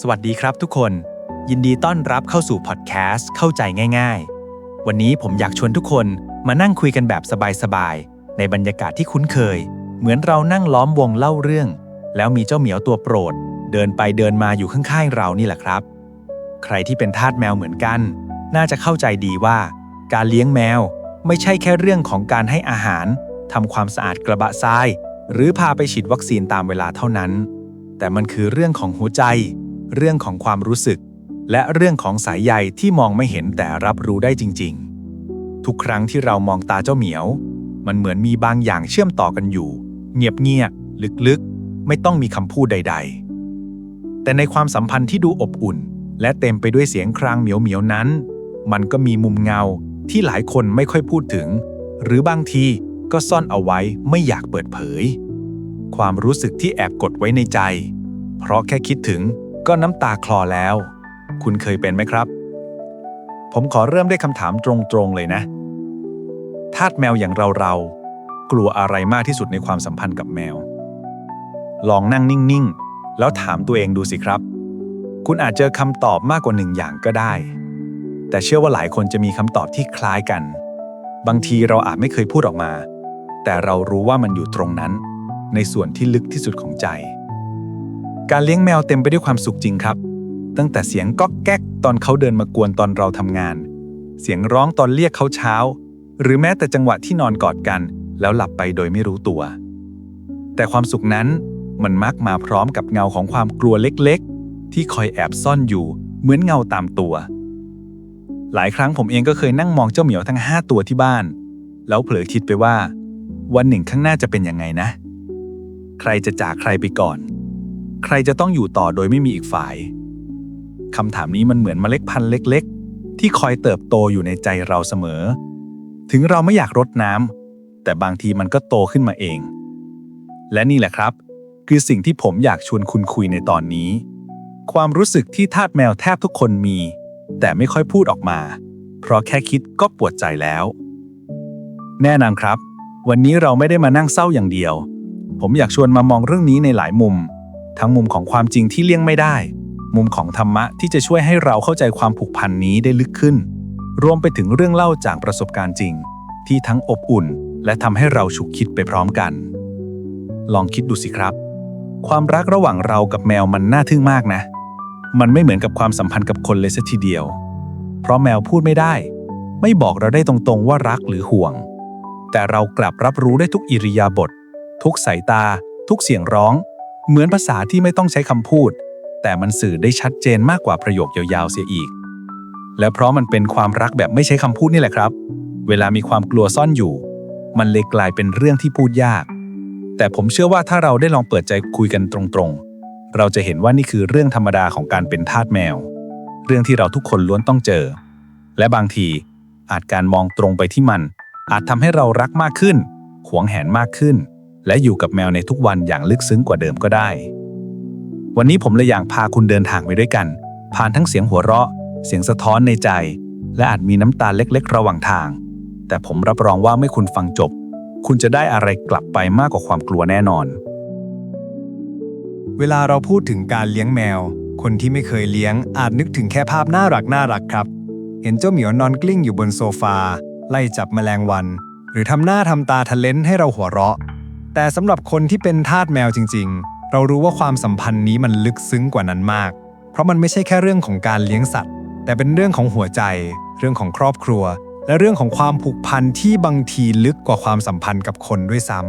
สวัสดีครับทุกคน ยินดีต้อนรับเข้าสู่พอดแคสต์เข้าใจง่าย ๆ วันนี้ผมอยากชวนทุกคนมานั่งคุยกันแบบสบายๆ ในบรรยากาศที่คุ้นเคย เหมือนเรานั่งล้อมวงเล่าเรื่อง แล้วมีเจ้าเหมียวตัวโปรด เดินไปเดินมาอยู่ข้างๆเรานี่แหละครับ ใครที่เป็นทาสแมวเหมือนกัน น่าจะเข้าใจดีว่า การเลี้ยงแมวไม่ใช่แค่เรื่องของการให้อาหารทำความสะอาดกระบะทราย หรือพาไปฉีดวัคซีนตามเวลาเท่านั้น แต่มันคือเรื่องของหัวใจ เรื่องของความรู้สึก และเรื่องของสายใยที่มองไม่เห็นแต่รับรู้ได้จริง ๆ ทุกครั้งที่เรามองตาเจ้าเหมียว มันเหมือนมีบางอย่างเชื่อมต่อกันอยู่ เงียบๆลึกๆ ไม่ต้องมีคำพูดใด ๆ แต่ในความสัมพันธ์ที่ดูอบอุ่น และเต็มไปด้วยเสียงครางเหมียวๆนั้น มันก็มีมุมเงาที่หลายคนไม่ค่อยพูดถึง หรือบางทีก็ซ่อนเอาไว้ไม่อยากเปิดเผย ความรู้สึกที่แอบกดไว้ในใจ เพราะแค่คิดถึง ก็น้ำตาคลอแล้ว คุณเคยเป็นไหมครับ ผมขอเริ่มด้วยคำถามตรงๆเลยนะ ทาสแมวอย่างเราๆกลัวอะไรมากที่สุดในความสัมพันธ์กับแมว ลองนั่งนิ่งๆ แล้วถามตัวเองดูสิครับ คุณอาจเจอคำตอบมากกว่าหนึ่งอย่างก็ได้ แต่เชื่อว่าหลายคนจะมีคำตอบที่คล้ายกัน บางทีเราอาจไม่เคยพูดออกมา แต่เรารู้ว่ามันอยู่ตรงนั้น ในส่วนที่ลึกที่สุดของใจ การเลี้ยงแมวเต็มไปด้วยความสุขจริงครับ ตั้งแต่เสียงก๊อกแก๊กตอนเขาเดินมากวนตอนเราทำงาน เสียงร้องตอนเรียกเขาเช้า หรือแม้แต่จังหวะที่นอนกอดกัน แล้วหลับไปโดยไม่รู้ตัว แต่ความสุขนั้นมันมักมาพร้อมกับเงาของความกลัวเล็กๆ ที่คอยแอบซ่อนอยู่ เหมือนเงาตามตัว หลายครั้งผมเองก็เคยนั่งมองเจ้าเหมียวทั้งห้าตัวที่บ้าน แล้วเผลอคิดไปว่า วันหนึ่งข้างหน้าจะเป็นยังไงนะ ใครจะจากใครไปก่อน ใครจะต้องอยู่ต่อโดยไม่มีอีกฝ่ายคำถามนี้มันเหมือนเมล็ดพันธุ์เล็ก ๆ ที่คอยเติบโตอยู่ในใจเราเสมอ ถึงเราไม่อยากรดน้ำแต่บางทีมันก็โตขึ้นมาเอง และนี่แหละครับ คือสิ่งที่ผมอยากชวนคุณคุยในตอนนี้ ความรู้สึกที่ทาสแมวแทบทุกคนมี แต่ไม่ค่อยพูดออกมา เพราะแค่คิดก็ปวดใจแล้ว แน่นอนครับ วันนี้เราไม่ได้มานั่งเศร้าอย่างเดียว ผมอยากชวนมามองเรื่องนี้ในหลายมุม ทั้งมุมของความจริงที่เลี่ยงไม่ได้ มุมของธรรมะที่จะช่วยให้เราเข้าใจความผูกพันนี้ได้ลึกขึ้น รวมไปถึงเรื่องเล่าจากประสบการณ์จริง ที่ทั้งอบอุ่น และทำให้เราฉุกคิดไปพร้อมกัน ลองคิดดูสิครับ ความรักระหว่างเรากับแมวมันน่าทึ่งมากนะ มันไม่เหมือนกับความสัมพันธ์กับคนเลยสัทีเดียว เพราะแมวพูดไม่ได้ ไม่บอกเราได้ตรงๆว่ารักหรือห่วง แต่เรากลับรับรู้ได้ทุกอิริยาบถทุกสายตา ทุกเสียงร้อง เหมือนภาษาที่ไม่ต้องใช้คำพูด แต่มันสื่อได้ชัดเจนมากกว่าประโยคยาวๆเสียอีก และเพราะมันเป็นความรักแบบไม่ใช้คำพูดนี่แหละครับ เวลามีความกลัวซ่อนอยู่ มันเลยกลายเป็นเรื่องที่พูดยาก แต่ผมเชื่อว่าถ้าเราได้ลองเปิดใจคุยกันตรงๆ เราจะเห็นว่านี่คือเรื่องธรรมดาของการเป็นทาสแมว เรื่องที่เราทุกคนล้วนต้องเจอ และบางทีอาจการมองตรงไปที่มัน อาจทำให้เรารักมากขึ้นหวงแหนมากขึ้น และอยู่กับแมวในทุกวันอย่างลึกซึ้งกว่าเดิมก็ได้ วันนี้ผมเลยอยากพาคุณเดินทางไปด้วยกัน ผ่านทั้งเสียงหัวเราะ เสียงสะท้อนในใจ และอาจมีน้ำตาเล็กๆ ระหว่างทาง แต่ผมรับรองว่าไม่คุณฟังจบ คุณจะได้อะไรกลับไปมากกว่าความกลัวแน่นอน เวลาเราพูดถึงการเลี้ยงแมว คนที่ไม่เคยเลี้ยงอาจนึกถึงแค่ภาพน่ารักน่ารักครับ เห็นเจ้าเหมียวนอนกลิ้งอยู่บนโซฟา ไล่จับแมลงวัน หรือทำหน้าทำตาทะเลนให้เราหัวเราะ แต่สำหรับคนที่เป็นทาสแมวจริง ๆ เรารู้ว่าความสัมพันธ์นี้มันลึกซึ้งกว่านั้นมาก เพราะมันไม่ใช่แค่เรื่องของการเลี้ยงสัตว์ แต่เป็นเรื่องของหัวใจ เรื่องของครอบครัว และเรื่องของความผูกพันที่บางทีลึกกว่าความสัมพันธ์กับคนด้วยซ้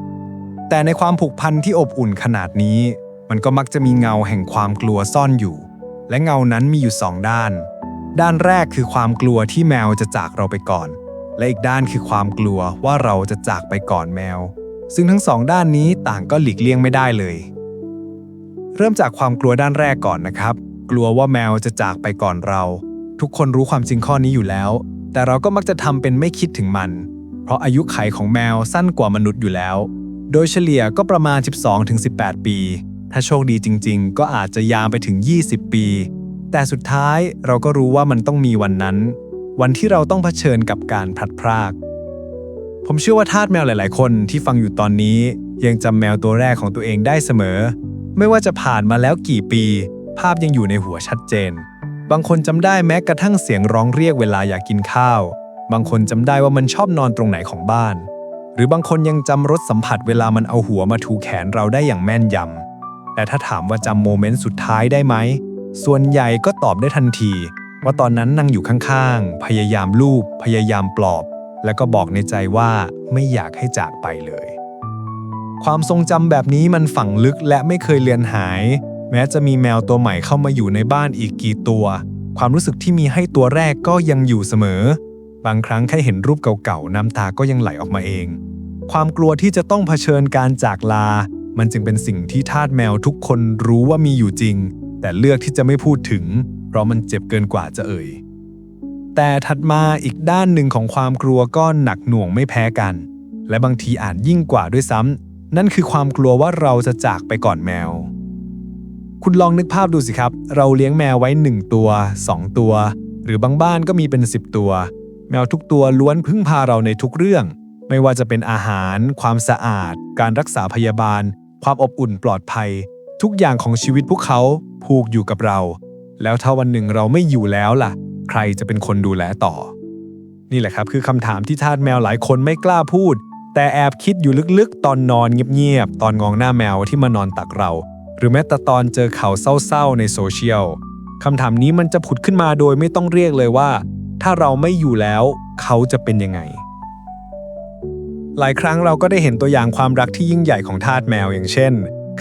ำแต่ในความผูกพันที่อบอุ่นขนาดนี้ มันก็มักจะมีเงาแห่งความกลัวซ่อนอยู่ และเงานั้นมีอยู่สองด้าน ด้านแรกคือความกลัวที่แมวจะจากเราไปก่อน และอีกด้านคือความกลัวว่าเราจะจากไปก่อนแมว ซึ่งทั้งสองด้านนี้ต่างก็หลีกเลี่ยงไม่ได้เลย เริ่มจากความกลัวด้านแรกก่อนนะครับ กลัวว่าแมวจะจากไปก่อนเรา ทุกคนรู้ความจริงข้อนี้อยู่แล้ว แต่เราก็มักจะทำเป็นไม่คิดถึงมัน เพราะอายุไขของแมวสั้นกว่ามนุษย์อยู่แล้ว โดยเฉลี่ยก็ประมาณ 12-18 ปี ถ้าโชคดีจริง ๆ ก็อาจจะยาวไปถึง 20 ปี แต่สุดท้ายเราก็รู้ว่ามันต้องมีวันนั้น วันที่เราต้องเผชิญกับการพลัดพราก ผมเชื่อว่าทาสแมวหลาย ๆ คนที่ฟังอยู่ตอนนี้ ยังจำแมวตัวแรกของตัวเองได้เสมอ ไม่ว่าจะผ่านมาแล้วกี่ปี ภาพยังอยู่ในหัวชัดเจน บางคนจำได้แม้กระทั่งเสียงร้องเรียกเวลาอยากกินข้าว บางคนจำได้ว่ามันชอบนอนตรงไหนของบ้าน หรือบางคนยังจำรสสัมผัสเวลามันเอาหัวมาถูแขนเราได้อย่างแม่นยำแต่ถ้าถามว่าจำโมเมนต์สุดท้ายได้ไหมส่วนใหญ่ก็ตอบได้ทันที ว่าตอนนั้นนั่งอยู่ข้าง ๆ พยายามลูบพยายามปลอบ แล้วก็บอกในใจว่าไม่อยากให้จากไปเลย ความทรงจำแบบนี้มันฝังลึกและไม่เคยเลือนหาย แม้จะมีแมวตัวใหม่เข้ามาอยู่ในบ้านอีกกี่ตัว ความรู้สึกที่มีให้ตัวแรกก็ยังอยู่เสมอ บางครั้งแค่เห็นรูปเก่าๆน้ำตาก็ยังไหลออกมาเอง ความกลัวที่จะต้องเผชิญการจากลา มันจึงเป็นสิ่งที่ทาสแมวทุกคนรู้ว่ามีอยู่จริง แต่เลือกที่จะไม่พูดถึง เพราะมันเจ็บเกินกว่าจะเอ่ย แต่ถัดมาอีกด้านหนึ่งของความกลัวก็หนักหน่วงไม่แพ้กัน และบางทีอาจยิ่งกว่าด้วยซ้ำนั่นคือความกลัวว่าเราจะจากไปก่อนแมว คุณลองนึกภาพดูสิครับ เราเลี้ยงแมวไว้ 1 ตัว 2 ตัว หรือบางบ้านก็มีเป็น 10 ตัว แมวทุกตัวล้วนพึ่งพาเราในทุกเรื่อง ไม่ว่าจะเป็นอาหาร ความสะอาด การรักษาพยาบาล ความอบอุ่นปลอดภัย ทุกอย่างของชีวิตพวกเขาผูกอยู่กับเรา แล้วถ้าวันหนึ่งเราไม่อยู่แล้วล่ะ ใครจะเป็นคนดูแลต่อ นี่แหละครับคือคำถามที่ทาสแมวหลายคนไม่กล้าพูด แต่แอบคิดอยู่ลึกๆ ตอนนอนเงียบๆ ตอนงองหน้าแมวที่มานอนตักเรา หรือแม้แต่ตอนเจอข่าวเศร้าๆ ในโซเชียลคำถามนี้มันจะผุดขึ้นมาโดยไม่ต้องเรียกเลยว่า ถ้าเราไม่อยู่แล้ว เขาจะเป็นยังไง หลายครั้งเราก็ได้เห็นตัวอย่างความรักที่ยิ่งใหญ่ของทาสแมวอย่างเช่น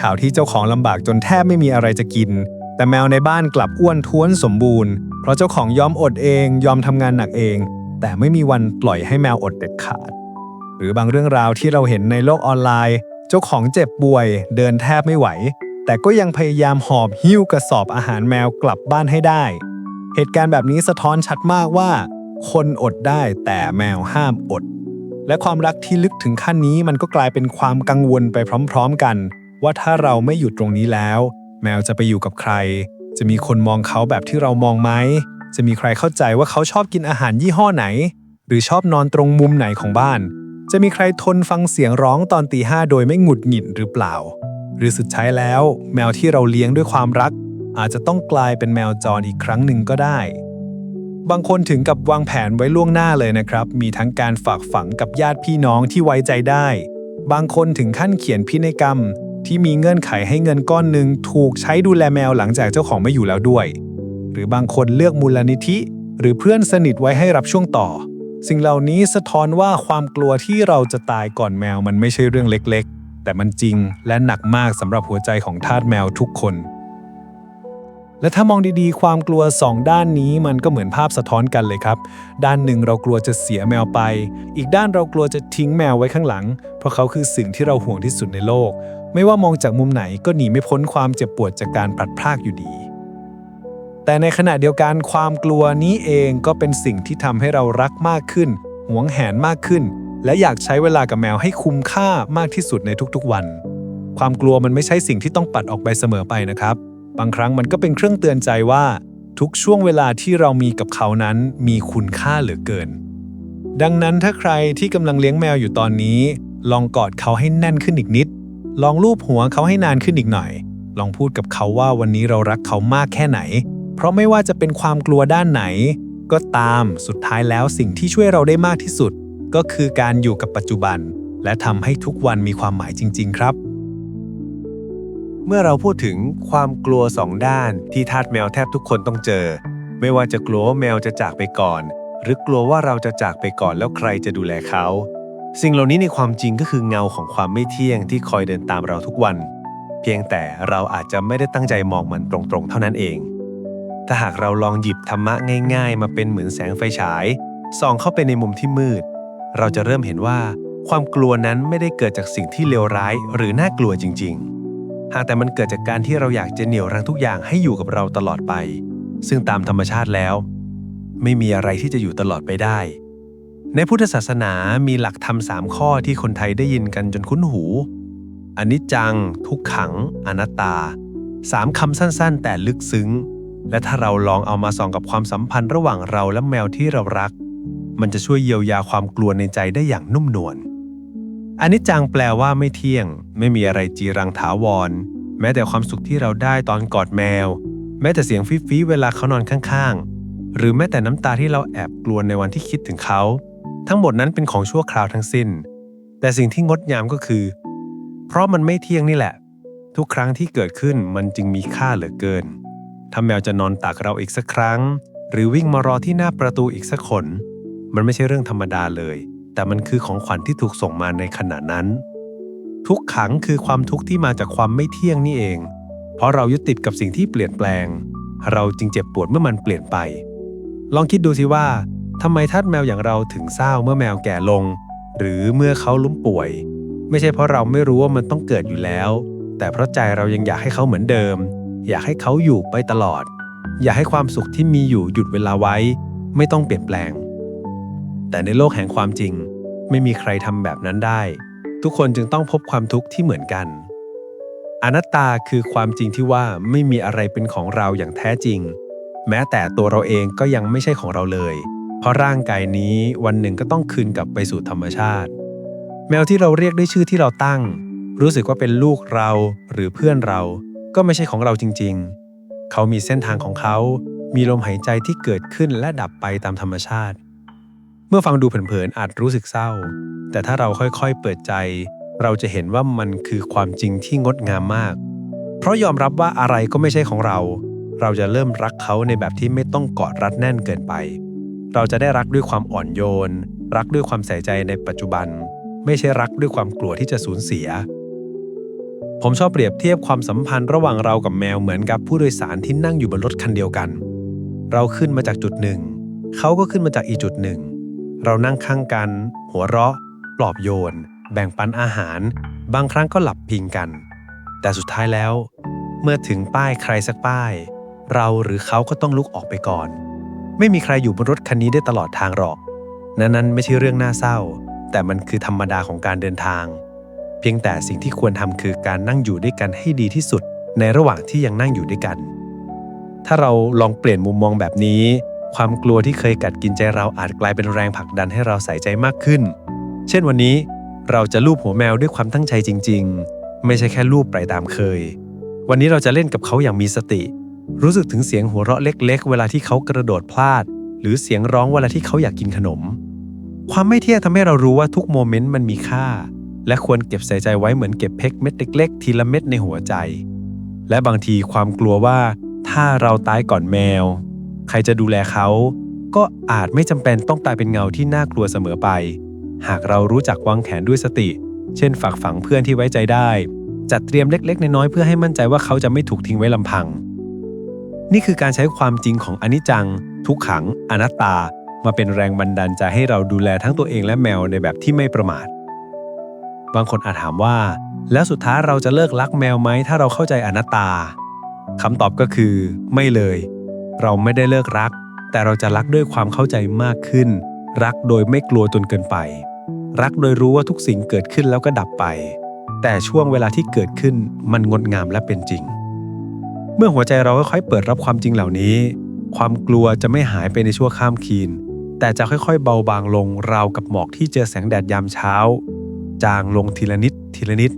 ข่าวที่เจ้าของลำบากจนแทบไม่มีอะไรจะกิน แต่แมวในบ้านกลับอ้วนท้วนสมบูรณ์ เพราะเจ้าของยอมอดเองยอมทำงานหนักเอง แต่ไม่มีวันปล่อยให้แมวอดเด็ดขาด หรือบางเรื่องราวที่เราเห็นในโลกออนไลน์ เจ้าของเจ็บป่วย เดินแทบไม่ไหว แต่ก็ยังพยายามหอบหิ้วกระสอบอาหารแมวกลับบ้านให้ได้ เหตุการณ์แบบนี้สะท้อนชัดมากว่า คนอดได้แต่แมวห้ามอด และความรักที่ลึกถึงขั้นนี้มันก็กลายเป็นความกังวลไปพร้อม ๆ กัน ว่าถ้าเราไม่หยุดตรงนี้แล้ว แมวจะไปอยู่กับใคร จะมีคนมองเขาแบบที่เรามองไหม จะมีใครเข้าใจว่าเขาชอบกินอาหารยี่ห้อไหน หรือชอบนอนตรงมุมไหนของบ้าน จะมีใครทนฟังเสียงร้องตอนตีห้าโดยไม่หงุดหงิดหรือเปล่า หรือสุดท้ายแล้ว แมวที่เราเลี้ยงด้วยความรัก อาจจะต้องกลายเป็นแมวจรอีกครั้งหนึ่งก็ได้ บางคนถึงกับวางแผนไว้ล่วงหน้าเลยนะครับ มีทั้งการฝากฝังกับญาติพี่น้องที่ไว้ใจได้ บางคนถึงขั้นเขียนพินัยกรรม ที่มีเงื่อนไขให้เงินก้อนหนึ่งถูกใช้ดูแลแมวหลังจากเจ้าของไม่อยู่แล้วด้วย หรือบางคนเลือกมูลนิธิ หรือเพื่อนสนิทไว้ให้รับช่วงต่อ สิ่งเหล่านี้สะท้อนว่าความกลัวที่เราจะตายก่อนแมวมันไม่ใช่เรื่องเล็กๆ แต่มันจริงและหนักมากสำหรับหัวใจของทาสแมวทุกคน และถ้ามองดีๆ ความกลัวสองด้านนี้มันก็เหมือนภาพสะท้อนกันเลยครับ ด้านหนึ่งเรากลัวจะเสียแมวไป อีกด้านเรากลัวจะทิ้งแมวไว้ข้างหลัง เพราะเขาคือสิ่งที่เราห่วงที่สุดในโลก ไม่ว่ามองจากมุมไหนก็หนีไม่พ้นความเจ็บปวดจากการพลัดพรากอยู่ดี แต่ในขณะเดียวกันความกลัวนี้เองก็เป็นสิ่งที่ทำให้เรารักมากขึ้น หวงแหนมากขึ้น และอยากใช้เวลากับแมวให้คุ้มค่ามากที่สุดในทุกๆวัน ความกลัวมันไม่ใช่สิ่งที่ต้องปัดออกไปเสมอไปนะครับ บางครั้งมันก็เป็นเครื่องเตือนใจว่า ทุกช่วงเวลาที่เรามีกับเขานั้นมีคุณค่าเหลือเกิน ดังนั้นถ้าใครที่กำลังเลี้ยงแมวอยู่ตอนนี้ ลองกอดเขาให้แน่นขึ้นอีกนิด ลองลูบหัวเขาให้นานขึ้นอีกหน่อย ลองพูดกับเขาว่าวันนี้เรารักเขามากแค่ไหน เพราะไม่ว่าจะเป็นความกลัวด้านไหน ก็ตามสุดท้ายแล้วสิ่งที่ช่วยเราได้มากที่สุด ก็คือการอยู่กับปัจจุบัน และทำให้ทุกวันมีความหมายจริง ๆ ครับ เมื่อเราพูดถึงความกลัวสองด้านที่ทาสแมวแทบทุกคนต้องเจอ ไม่ว่าจะกลัวว่าแมวจะจากไปก่อน หรือกลัวว่าเราจะจากไปก่อนแล้วใครจะดูแลเขา สิ่งเหล่านี้ในความจริงก็คือเงาของความไม่เที่ยงที่คอยเดินตามเราทุกวัน เพียงแต่เราอาจจะไม่ได้ตั้งใจมองมันตรงๆ เท่านั้นเอง ถ้าหากเราลองหยิบธรรมะง่าย ๆ มาเป็นเหมือนแสงไฟฉายส่องเข้าไปในมุมที่มืด เราจะเริ่มเห็นว่าความกลัวนั้นไม่ได้เกิดจากสิ่งที่เลวร้าย หรือน่ากลัวจริง ๆ หากแต่มันเกิดจากการที่เราอยากจะเหนี่ยวรั้งทุกอย่างให้อยู่กับเราตลอดไป ซึ่งตามธรรมชาติแล้ว ไม่มีอะไรที่จะอยู่ตลอดไปได้ ในพุทธศาสนามีหลักธรรมสามข้อที่คนไทยได้ยินกันจนคุ้นหู อนิจจัง ทุกขัง อนัตตาสามคำสั้นๆ แต่ลึกซึ้ง และถ้าเราลองเอามาส่องกับความสัมพันธ์ระหว่างเราและแมวที่เรารัก มันจะช่วยเยียวยาความกลัวในใจได้อย่างนุ่มนวลอนิจจังแปลว่าไม่เที่ยง ไม่มีอะไรจีรังถาวร แม้แต่ความสุขที่เราได้ตอนกอดแมว แม้แต่เสียงฟีฟีเวลาเขานอนข้างๆ หรือแม้แต่น้ำตาที่เราแอบกลัวในวันที่คิดถึงเขา ทั้งหมดนั้นเป็นของชั่วคราวทั้งสิ้น แต่สิ่งที่งดงามก็คือ เพราะมันไม่เที่ยงนี่แหละ ทุกครั้งที่เกิดขึ้นมันจึงมีค่าเหลือเกินถ้าแมวจะนอนตากเราอีกสักครั้ง หรือวิ่งมารอที่หน้าประตูอีกสักคน มันไม่ใช่เรื่องธรรมดาเลย แต่มันคือของขวัญที่ถูกส่งมาในขณะนั้น ทุกขังคือความทุกข์ที่มาจากความไม่เที่ยงนี่เอง เพราะเรายึดติดกับสิ่งที่เปลี่ยนแปลง เราจึงเจ็บปวดเมื่อมันเปลี่ยนไป ลองคิดดูสิว่า ทำไมทาสแมวอย่างเราถึงเศร้าเมื่อแมวแก่ลง หรือเมื่อเขาล้มป่วย ไม่ใช่เพราะเราไม่รู้ว่ามันต้องเกิดอยู่แล้ว แต่เพราะใจเรายังอยากให้เขาเหมือนเดิม อยากให้เขาอยู่ไปตลอด อยากให้ความสุขที่มีอยู่หยุดเวลาไว้ ไม่ต้องเปลี่ยนแปลง แต่ในโลกแห่งความจริง ไม่มีใครทำแบบนั้นได้ ทุกคนจึงต้องพบความทุกข์ที่เหมือนกันอนัตตาคือความจริงที่ว่าไม่มีอะไรเป็นของเราอย่างแท้จริง แม้แต่ตัวเราเองก็ยังไม่ใช่ของเราเลย ราะร่างกายนี้วันหนึ่งก็ต้องคืนกลับไปสู่ธรรมชาติ แมวที่เราเรียกด้วยชื่อที่เราตั้ง รู้สึกว่าเป็นลูกเราหรือเพื่อนเรา ก็ไม่ใช่ของเราจริง ๆ เขามีเส้นทางของเขา มีลมหายใจที่เกิดขึ้นและดับไปตามธรรมชาติ เมื่อฟังดูเผินๆอาจรู้สึกเศร้า แต่ถ้าเราค่อยๆเปิดใจ เราจะเห็นว่ามันคือความจริงที่งดงามมาก เพราะยอมรับว่าอะไรก็ไม่ใช่ของเรา เราจะเริ่มรักเขาในแบบที่ไม่ต้องกอดรัดแน่นเกินไป เราจะได้รักด้วยความอ่อนโยน รักด้วยความใส่ใจในปัจจุบัน ไม่ใช่รักด้วยความกลัวที่จะสูญเสีย ผมชอบเปรียบเทียบความสัมพันธ์ระหว่างเรากับแมวเหมือนกับผู้โดยสารที่นั่งอยู่บนรถคันเดียวกัน เราขึ้นมาจากจุดหนึ่ง เขาก็ขึ้นมาจากอีกจุดหนึ่ง เรานั่งข้างกัน หัวเราะ ปลอบโยน แบ่งปันอาหาร บางครั้งก็หลับพิงกัน แต่สุดท้ายแล้ว เมื่อถึงป้ายใครสักป้าย เราหรือเขาก็ต้องลุกออกไปก่อน ไม่มีใครอยู่บนรถคันนี้ได้ตลอดทางหรอก นั่นนั้นไม่ใช่เรื่องน่าเศร้า แต่มันคือธรรมดาของการเดินทาง เพียงแต่สิ่งที่ควรทำคือการนั่งอยู่ด้วยกันให้ดีที่สุด ในระหว่างที่ยังนั่งอยู่ด้วยกัน ถ้าเราลองเปลี่ยนมุมมองแบบนี้ ความกลัวที่เคยกัดกินใจเราอาจกลายเป็นแรงผลักดันให้เราใส่ใจมากขึ้น เช่นวันนี้เราจะลูบหัวแมวด้วยความตั้งใจจริง ๆ ไม่ใช่แค่ลูบไปตามเคย วันนี้เราจะเล่นกับเขาอย่างมีสติ รู้สึกถึงเสียงหัวเราะเล็ก ๆ เวลาที่เขากระโดดพลาด หรือเสียงร้องเวลาที่เขาอยากกินขนม ความไม่เที่ยงทำให้เรารู้ว่าทุกโมเมนต์มันมีค่า และควรเก็บใส่ใจไว้เหมือนเก็บเพชรเม็ดเล็ก ๆ ทีละเม็ดในหัวใจ และบางทีความกลัวว่า ถ้าเราตายก่อนแมว ใครจะดูแลเขา ก็อาจไม่จำเป็นต้องกลายเป็นเงาที่น่ากลัวเสมอไป หากเรารู้จักวางแผนด้วยสติ เช่นฝากฝังเพื่อนที่ไว้ใจได้ จัดเตรียมเล็ก ๆ น้อยๆเพื่อให้มั่นใจว่าเขาจะไม่ถูกทิ้งไว้ลำพัง นี่คือการใช้ความจริงของอนิจจัง ทุกขัง อนัตตา มาเป็นแรงบันดาลใจให้เราดูแลทั้งตัวเองและแมวในแบบที่ไม่ประมาท บางคนอาจถามว่า แล้วสุดท้ายเราจะเลิกรักแมวไหมถ้าเราเข้าใจอนัตตาคำตอบก็คือ ไม่เลย เราไม่ได้เลิกรัก แต่เราจะรักด้วยความเข้าใจมากขึ้น รักโดยไม่กลัวจนเกินไป รักโดยรู้ว่าทุกสิ่งเกิดขึ้นแล้วก็ดับไป แต่ช่วงเวลาที่เกิดขึ้นมันงดงามและเป็นจริง เมื่อหัวใจเราค่อยๆเปิดรับความจริงเหล่านี้ ความกลัวจะไม่หายไปในชั่วข้ามคืน แต่จะค่อยๆ เบาบางลงราวกับหมอกที่เจอแสงแดดยามเช้า จางลงทีละนิดทีละนิด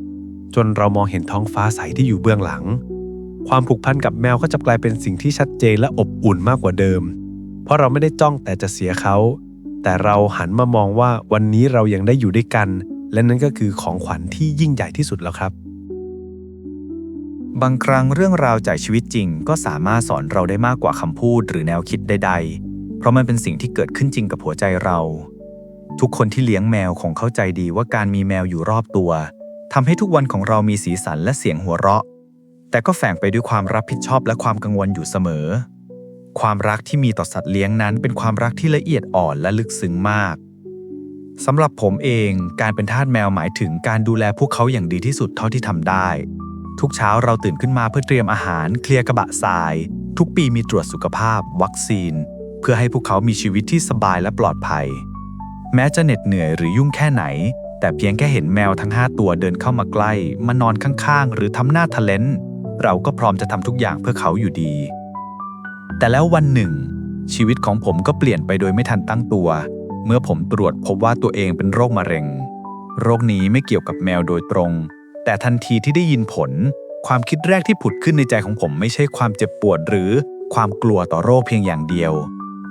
จนเรามองเห็นท้องฟ้าใสที่อยู่เบื้องหลัง ความผูกพันกับแมวก็จะกลายเป็นสิ่งที่ชัดเจนและอบอุ่นมากกว่าเดิม เพราะเราไม่ได้จ้องแต่จะเสียเขา แต่เราหันมามองว่าวันนี้เรายังได้อยู่ด้วยกัน และนั่นก็คือของขวัญที่ยิ่งใหญ่ที่สุดแล้วครับ บางครั้งเรื่องราวจากชีวิตจริง ก็สามารถสอนเราได้มากกว่าคำพูดหรือแนวคิดใด ๆ เพราะมันเป็นสิ่งที่เกิดขึ้นจริงกับหัวใจเรา ทุกคนที่เลี้ยงแมวคงเข้าใจดีว่าการมีแมวอยู่รอบตัวทำให้ทุกวันของเรามีสีสันและเสียงหัวเราะ แต่ก็แฝงไปด้วยความรับผิดชอบและความกังวลอยู่เสมอ ความรักที่มีต่อสัตว์เลี้ยงนั้นเป็นความรักที่ละเอียดอ่อนและลึกซึ้งมากสำหรับผมเองการเป็นทาสแมวหมายถึงการดูแลพวกเขาอย่างดีที่สุดเท่าที่ทำได้ ทุกเช้าเราตื่นขึ้นมาเพื่อเตรียมอาหารเคลียร์กระบะทราย ทุกปีมีตรวจสุขภาพ วัคซีน เพื่อให้พวกเขามีชีวิตที่สบายและปลอดภัย แม้จะเหน็ดเหนื่อยหรือยุ่งแค่ไหน แต่เพียงแค่เห็นแมวทั้ง 5 ตัวเดินเข้ามาใกล้มานอนข้างๆ หรือทำหน้าทะเลนเราก็พร้อมจะทำทุกอย่างเพื่อเขาอยู่ดี แต่แล้ววันหนึ่ง ชีวิตของผมก็เปลี่ยนไปโดยไม่ทันตั้งตัว เมื่อผมตรวจพบว่าตัวเองเป็นโรคมะเร็ง โรคนี้ไม่เกี่ยวกับแมวโดยตรง แต่ทันทีที่ได้ยินผล ความคิดแรกที่ผุดขึ้นในใจของผมไม่ใช่ความเจ็บปวดหรือความกลัวต่อโรคเพียงอย่างเดียว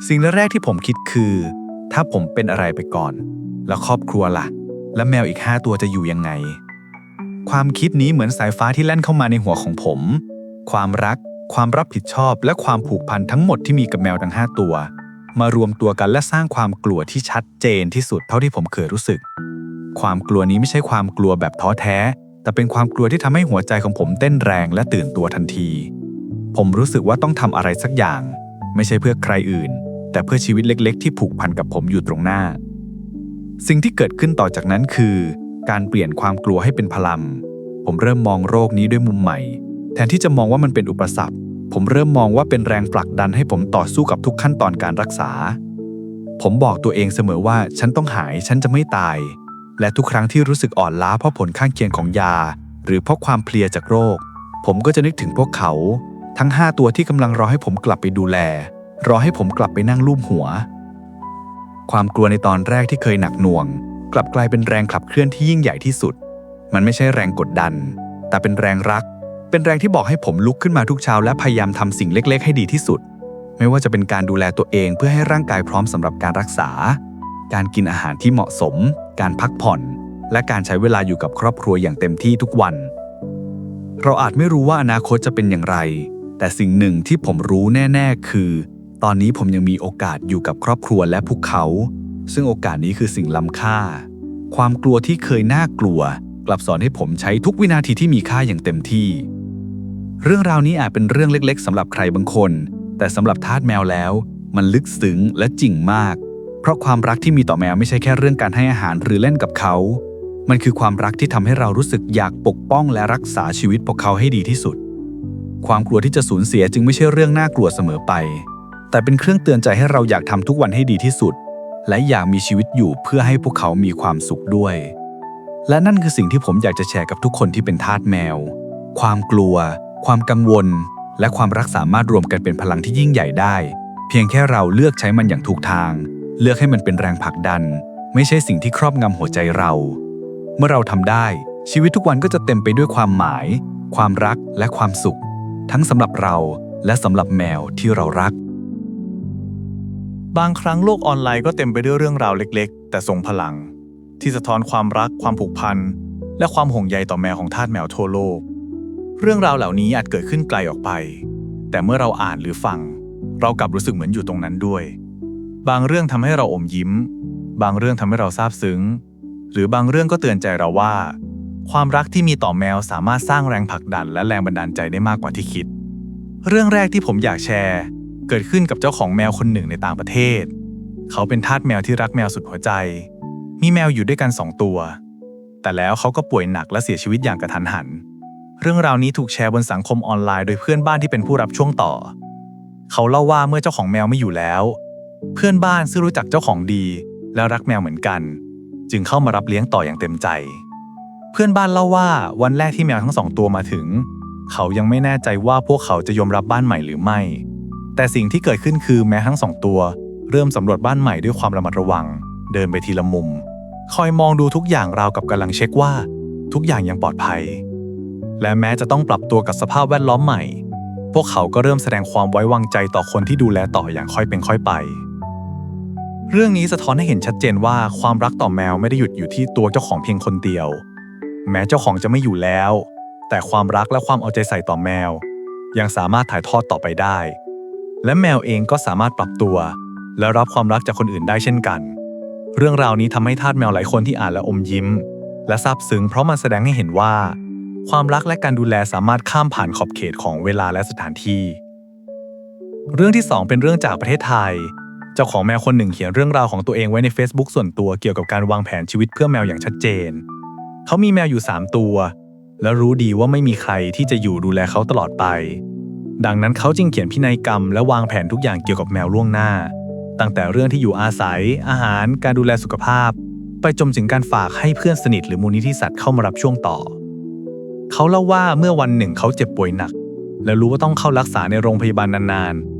สิ่งแรกที่ผมคิดคือ ถ้าผมเป็นอะไรไปก่อน แล้วครอบครัวล่ะ และแมวอีกห้าตัวจะอยู่ยังไง ความคิดนี้เหมือนสายฟ้าที่แล่นเข้ามาในหัวของผม ความรัก ความรับผิดชอบ และความผูกพันทั้งหมดที่มีกับแมวทั้งห้าตัว มารวมตัวกันและสร้างความกลัวที่ชัดเจนที่สุดเท่าที่ผมเคยรู้สึก ความกลัวนี้ไม่ใช่ความกลัวแบบท้อแท้ แต่เป็นความกลัวที่ทำให้หัวใจของผมเต้นแรงและตื่นตัวทันที ผมรู้สึกว่าต้องทำอะไรสักอย่าง ไม่ใช่เพื่อใครอื่น แต่เพื่อชีวิตเล็ก ๆ ที่ผูกพันกับผมอยู่ตรงหน้า สิ่งที่เกิดขึ้นต่อจากนั้นคือ การเปลี่ยนความกลัวให้เป็นพลัง ผมเริ่มมองโรคนี้ด้วยมุมใหม่ แทนที่จะมองว่ามันเป็นอุปสรรค ผมเริ่มมองว่าเป็นแรงผลักดันให้ผมต่อสู้กับทุกขั้นตอนการรักษา ผมบอกตัวเองเสมอว่าฉันต้องหาย ฉันจะไม่ตาย และทุกครั้งที่รู้สึกอ่อนล้าเพราะผลข้างเคียงของยา หรือเพราะความเพลียจากโรค ผมก็จะนึกถึงพวกเขา ทั้ง 5 ตัวที่กำลังรอให้ผมกลับไปดูแล รอให้ผมกลับไปนั่งลูบหัว ความกลัวในตอนแรกที่เคยหนักหน่วง กลับกลายเป็นแรงขับเคลื่อนที่ยิ่งใหญ่ที่สุด มันไม่ใช่แรงกดดัน แต่เป็นแรงรัก เป็นแรงที่บอกให้ผมลุกขึ้นมาทุกเช้าและพยายามทำสิ่งเล็ก ๆ ให้ดีที่สุด ไม่ว่าจะเป็นการดูแลตัวเองเพื่อให้ร่างกายพร้อมสำหรับการรักษา การกินอาหารที่เหมาะสม การพักผ่อน และการใช้เวลาอยู่กับครอบครัวอย่างเต็มที่ทุกวัน เราอาจไม่รู้ว่าอนาคตจะเป็นอย่างไร แต่สิ่งหนึ่งที่ผมรู้แน่ๆ คือ ตอนนี้ผมยังมีโอกาสอยู่กับครอบครัวและพวกเขา ซึ่งโอกาสนี้คือสิ่งล้ำค่า ความกลัวที่เคยน่ากลัว กลับสอนให้ผมใช้ทุกวินาทีที่มีค่าอย่างเต็มที่ เรื่องราวนี้อาจเป็นเรื่องเล็ก ๆสำหรับใครบางคน แต่สำหรับทาสแมวแล้ว มันลึกซึ้งและจริงมาก เพราะความรักที่มีต่อแมวไม่ใช่แค่เรื่องการให้อาหารหรือเล่นกับเขา มันคือความรักที่ทำให้เรารู้สึกอยากปกป้องและรักษาชีวิตพวกเขาให้ดีที่สุด ความกลัวที่จะสูญเสียจึงไม่ใช่เรื่องน่ากลัวเสมอไป แต่เป็นเครื่องเตือนใจให้เราอยากทำทุกวันให้ดีที่สุด และอยากมีชีวิตอยู่เพื่อให้พวกเขามีความสุขด้วย และนั่นคือสิ่งที่ผมอยากจะแชร์กับทุกคนที่เป็นทาสแมว ความกลัว ความกังวล และความรักสามารถรวมกันเป็นพลังที่ยิ่งใหญ่ได้ เพียงแค่เราเลือกใช้มันอย่างถูกทาง เลือกให้มันเป็นแรงผลักดัน ไม่ใช่สิ่งที่ครอบงำหัวใจเรา เมื่อเราทำได้ ชีวิตทุกวันก็จะเต็มไปด้วยความหมาย ความรักและความสุข ทั้งสำหรับเราและสำหรับแมวที่เรารัก บางครั้งโลกออนไลน์ก็เต็มไปด้วยเรื่องราวเล็ก ๆ แต่ทรงพลัง ที่สะท้อนความรัก ความผูกพัน และความห่วงใยต่อแมวของทาสแมวทั่วโลก เรื่องราวเหล่านี้อาจเกิดขึ้นไกลออกไป แต่เมื่อเราอ่านหรือฟัง เรากลับรู้สึกเหมือนอยู่ตรงนั้นด้วย บางเรื่องทำให้เราอมยิ้ม บางเรื่องทำให้เราซาบซึ้ง หรือบางเรื่องก็เตือนใจเราว่า ความรักที่มีต่อแมวสามารถสร้างแรงผลักดันและแรงบันดาลใจได้มากกว่าที่คิด เรื่องแรกที่ผมอยากแชร์ เกิดขึ้นกับเจ้าของแมวคนหนึ่งในต่างประเทศ เขาเป็นทาสแมวที่รักแมวสุดหัวใจ มีแมวอยู่ด้วยกันสองตัว แต่แล้วเขาก็ป่วยหนักและเสียชีวิตอย่างกระทันหัน เรื่องราวนี้ถูกแชร์บนสังคมออนไลน์โดยเพื่อนบ้านที่เป็นผู้รับช่วงต่อ เขาเล่าว่าเมื่อเจ้าของแมวไม่อยู่แล้ว เพื่อนบ้านซึ่งรู้จักเจ้าของดี และรักแมวเหมือนกัน จึงเข้ามารับเลี้ยงต่ออย่างเต็มใจ เพื่อนบ้านเล่าว่าวันแรกที่แมวทั้งสองตัวมาถึง เขายังไม่แน่ใจว่าพวกเขาจะยอมรับบ้านใหม่หรือไม่ แต่สิ่งที่เกิดขึ้นคือแม้ทั้งสองตัว เริ่มสำรวจบ้านใหม่ด้วยความระมัดระวัง เดินไปทีละมุม คอยมองดูทุกอย่างราวกับกำลังเช็คว่า ทุกอย่างยังปลอดภัย และแม้จะต้องปรับตัวกับสภาพแวดล้อมใหม่ พวกเขาก็เริ่มแสดงความไว้วางใจต่อคนที่ดูแลต่ออย่างค่อยเป็นค่อยไป เรื่องนี้สะท้อนให้เห็นชัดเจนว่าความรักต่อแมวไม่ได้หยุดอยู่ที่ตัวเจ้าของเพียงคนเดียว แม้เจ้าของจะไม่อยู่แล้ว แต่ความรักและความเอาใจใส่ต่อแมว ยังสามารถถ่ายทอดต่อไปได้ และแมวเองก็สามารถปรับตัว และรับความรักจากคนอื่นได้เช่นกัน เรื่องราวนี้ทำให้ทาสแมวหลายคนที่อ่านและอมยิ้ม และซาบซึ้งเพราะมันแสดงให้เห็นว่า ความรักและการดูแลสามารถข้ามผ่านขอบเขตของเวลาและสถานที่ เรื่องที่สองเป็นเรื่องจากประเทศไทย เจ้าของแมวคนหนึ่งเขียนเรื่องราวของตัวเองไว้ใน Facebook ส่วนตัวเกี่ยวกับการวางแผนชีวิตเพื่อแมวอย่างชัดเจน เขามีแมวอยู่ 3 ตัว และรู้ดีว่าไม่มีใครที่จะอยู่ดูแลเขาตลอดไป ดังนั้นเขาจึงเขียนพินัยกรรม และวางแผนทุกอย่างเกี่ยวกับแมวล่วงหน้า ตั้งแต่เรื่องที่อยู่อาศัย อาหาร การดูแลสุขภาพ ไปจมถึงการฝากให้เพื่อนสนิทหรือมูลนิธิสัตว์เข้ามารับช่วงต่อ เขาเล่าว่าเมื่อวันหนึ่งเขาเจ็บป่วยหนัก และรู้ว่าต้องเข้ารักษาในโรงพยาบาลนานๆ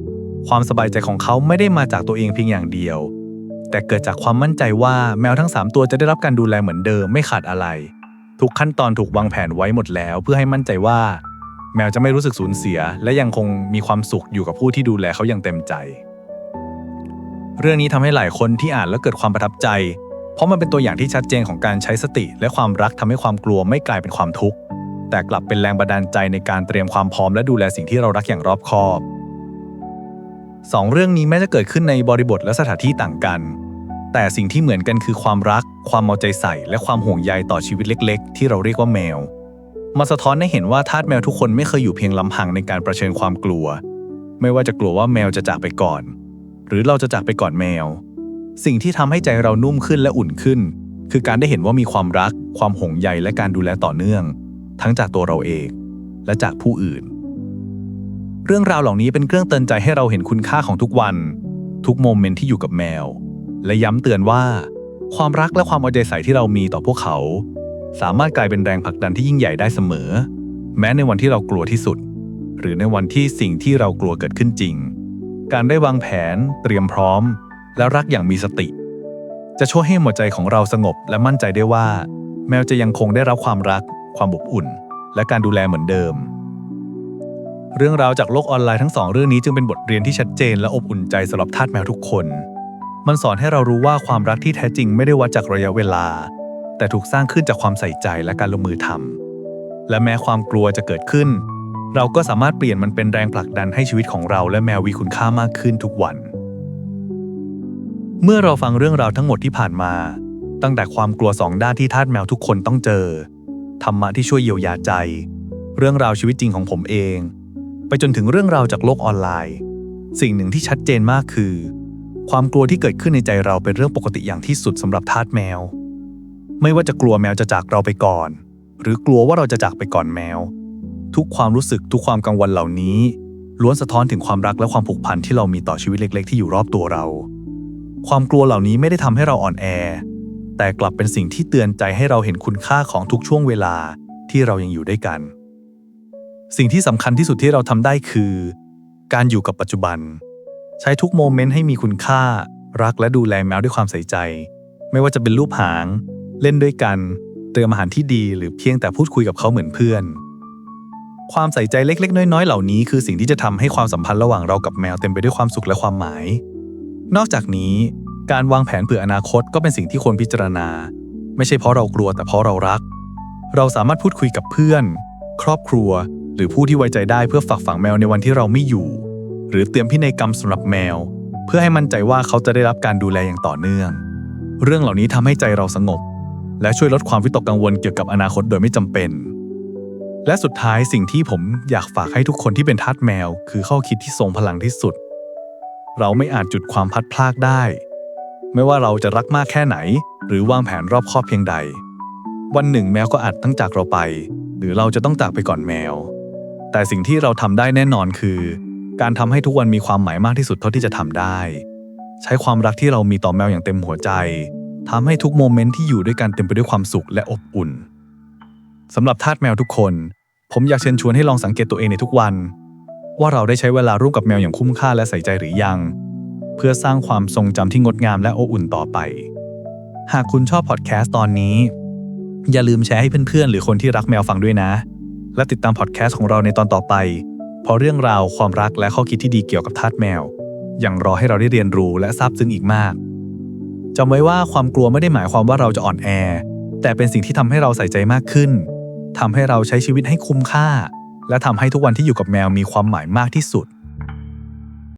ความสบายใจของเขาไม่ได้มาจากตัวเองเพียงอย่างเดียว แต่เกิดจากความมั่นใจว่าแมวทั้ง 3 ตัวจะได้รับการดูแลเหมือนเดิมไม่ขาดอะไร ทุกขั้นตอนถูกวางแผนไว้หมดแล้ว เพื่อให้มั่นใจว่า แมวจะไม่รู้สึกสูญเสีย และยังคงมีความสุขอยู่กับผู้ที่ดูแลเขาอย่างเต็มใจ เรื่องนี้ทำให้หลายคนที่อ่านแล้วเกิดความประทับใจ เพราะมันเป็นตัวอย่างที่ชัดเจนของการใช้สติ และความรักทำให้ความกลัวไม่กลายเป็นความทุกข์แต่กลับเป็นแรงบันดาลใจในการเตรียมความพร้อมและดูแลสิ่งที่เรารักอย่างรอบคอบ สองเรื่องนี้แม้จะเกิดขึ้นในบริบทและสถานที่ต่างกัน แต่สิ่งที่เหมือนกันคือความรัก ความเอาใจใส่ และความห่วงใยต่อชีวิตเล็ก ๆ ที่เราเรียกว่าแมวมาสะท้อนให้เห็นว่าทาสแมวทุกคนไม่เคยอยู่เพียงลำพังในการประชิญความกลัว ไม่ว่าจะกลัวว่าแมวจะจากไปก่อน หรือเราจะจากไปก่อนแมว สิ่งที่ทำให้ใจเรานุ่มขึ้นและอุ่นขึ้น คือการได้เห็นว่ามีความรัก ความห่วงใยและการดูแลต่อเนื่อง ทั้งจากตัวเราเอง และจากผู้อื่น เรื่องราวเหล่านี้เป็นเครื่องเตือนใจให้เราเห็นคุณค่าของทุกวัน ทุกโมเมนต์ที่อยู่กับแมว และย้ำเตือนว่า ความรักและความเอาใจใส่ที่เรามีต่อพวกเขา สามารถกลายเป็นแรงผลักดันที่ยิ่งใหญ่ได้เสมอ แม้ในวันที่เรากลัวที่สุด หรือในวันที่สิ่งที่เรากลัวเกิดขึ้นจริง การได้วางแผน เตรียมพร้อม และรักอย่างมีสติ จะช่วยให้หัวใจของเราสงบและมั่นใจได้ว่า แมวจะยังคงได้รับความรัก ความอบอุ่น และการดูแลเหมือนเดิม เรื่องราวจากโลกออนไลน์ทั้งสองเรื่องนี้จึงเป็นบทเรียนที่ชัดเจนและอบอุ่นใจสำหรับทาสแมวทุกคน มันสอนให้เรารู้ว่าความรักที่แท้จริงไม่ได้วัดจากระยะเวลา แต่ถูกสร้างขึ้นจากความใส่ใจและการลงมือทำและแม้ความกลัวจะเกิดขึ้น เราก็สามารถเปลี่ยนมันเป็นแรงผลักดันให้ชีวิตของเราและแมวมีคุณค่ามากขึ้นทุกวัน เมื่อเราฟังเรื่องราวทั้งหมดที่ผ่านมา ตั้งแต่ความกลัวสองด้านที่ทาสแมวทุกคนต้องเจอธรรมะที่ช่วยเยียวยาใจ เรื่องราวชีวิตจริงของผมเอง ไปจนถึงเรื่องราวจากโลกออนไลน์ สิ่งหนึ่งที่ชัดเจนมากคือ ความกลัวที่เกิดขึ้นในใจเราเป็นเรื่องปกติอย่างที่สุดสำหรับทาสแมว ไม่ว่าจะกลัวแมวจะจากเราไปก่อน หรือกลัวว่าเราจะจากไปก่อนแมว ทุกความรู้สึกทุกความกังวลเหล่านี้ ล้วนสะท้อนถึงความรักและความผูกพันที่เรามีต่อชีวิตเล็ก ๆ ที่อยู่รอบตัวเรา ความกลัวเหล่านี้ไม่ได้ทำให้เราอ่อนแอ แต่กลับเป็นสิ่งที่เตือนใจให้เราเห็นคุณค่าของทุกช่วงเวลาที่เรายังอยู่ด้วยกัน สิ่งที่สำคัญที่สุดที่เราทำได้คือ การอยู่กับปัจจุบัน ใช้ทุกโมเมนต์ให้มีคุณค่า รักและดูแลแมวด้วยความใส่ใจ ไม่ว่าจะเป็นรูปหาง เล่นด้วยกัน เตรียมอาหารที่ดีหรือเพียงแต่พูดคุยกับเขาเหมือนเพื่อน ความใส่ใจเล็กๆ น้อยๆ เหล่านี้คือสิ่งที่จะทำให้ความสัมพันธ์ระหว่างเรากับแมวเต็มไปด้วยความสุขและความหมาย นอกจากนี้ การวางแผนเผื่ออนาคตก็เป็นสิ่งที่ควรพิจารณา ไม่ใช่เพราะเรากลัวแต่เพราะเรารัก เราสามารถพูดคุยกับเพื่อน ครอบครัว หรือผู้ที่ไว้ใจได้เพื่อฝากฝังแมวในวันที่เราไม่อยู่ หรือเตรียมพินัยกรรมสำหรับแมว เพื่อให้มั่นใจว่าเขาจะได้รับการดูแลอย่างต่อเนื่อง เรื่องเหล่านี้ทำให้ใจเราสงบ และช่วยลดความวิตกกังวลเกี่ยวกับอนาคตโดยไม่จำเป็น และสุดท้ายสิ่งที่ผมอยากฝากให้ทุกคนที่เป็นทาสแมว คือข้อคิดที่ทรงพลังที่สุด เราไม่อาจจุดความพัดพลากได้ ไม่ว่าเราจะรักมากแค่ไหน หรือวางแผนรอบคอบเพียงใด วันหนึ่งแมวก็อาจต้องจากเราไป หรือเราจะต้องจากไปก่อนแมว แต่สิ่งที่เราทำได้แน่นอนคือ การทำให้ทุกวันมีความหมายมากที่สุดเท่าที่จะทำได้ ใช้ความรักที่เรามีต่อแมวอย่างเต็มหัวใจทำให้ทุกโมเมนต์ที่อยู่ด้วยกันเต็มไปด้วยความสุขและอบอุ่นสำหรับทาสแมวทุกคน ผมอยากเชิญชวนให้ลองสังเกตตัวเองในทุกวัน ว่าเราได้ใช้เวลาร่วมกับแมวอย่างคุ้มค่าและใส่ใจหรือยัง เพื่อสร้างความทรงจำที่งดงามและอบอุ่นต่อไป หากคุณชอบพอดแคสต์ตอนนี้ อย่าลืมแชร์ให้เพื่อนๆ หรือคนที่รักแมวฟังด้วยนะ และติดตามพอดแคสต์ของเราในตอนต่อไป เพราะเรื่องราวความรักและข้อคิดที่ดีเกี่ยวกับทาสแมว ยังรอให้เราได้เรียนรู้และซาบซึ้งอีกมากจำไว้ว่าความกลัวไม่ได้หมายความว่าเราจะอ่อนแอ แต่เป็นสิ่งที่ทำให้เราใส่ใจมากขึ้นทำให้เราใช้ชีวิตให้คุ้มค่า และทำให้ทุกวันที่อยู่กับแมวมีความหมายมากที่สุด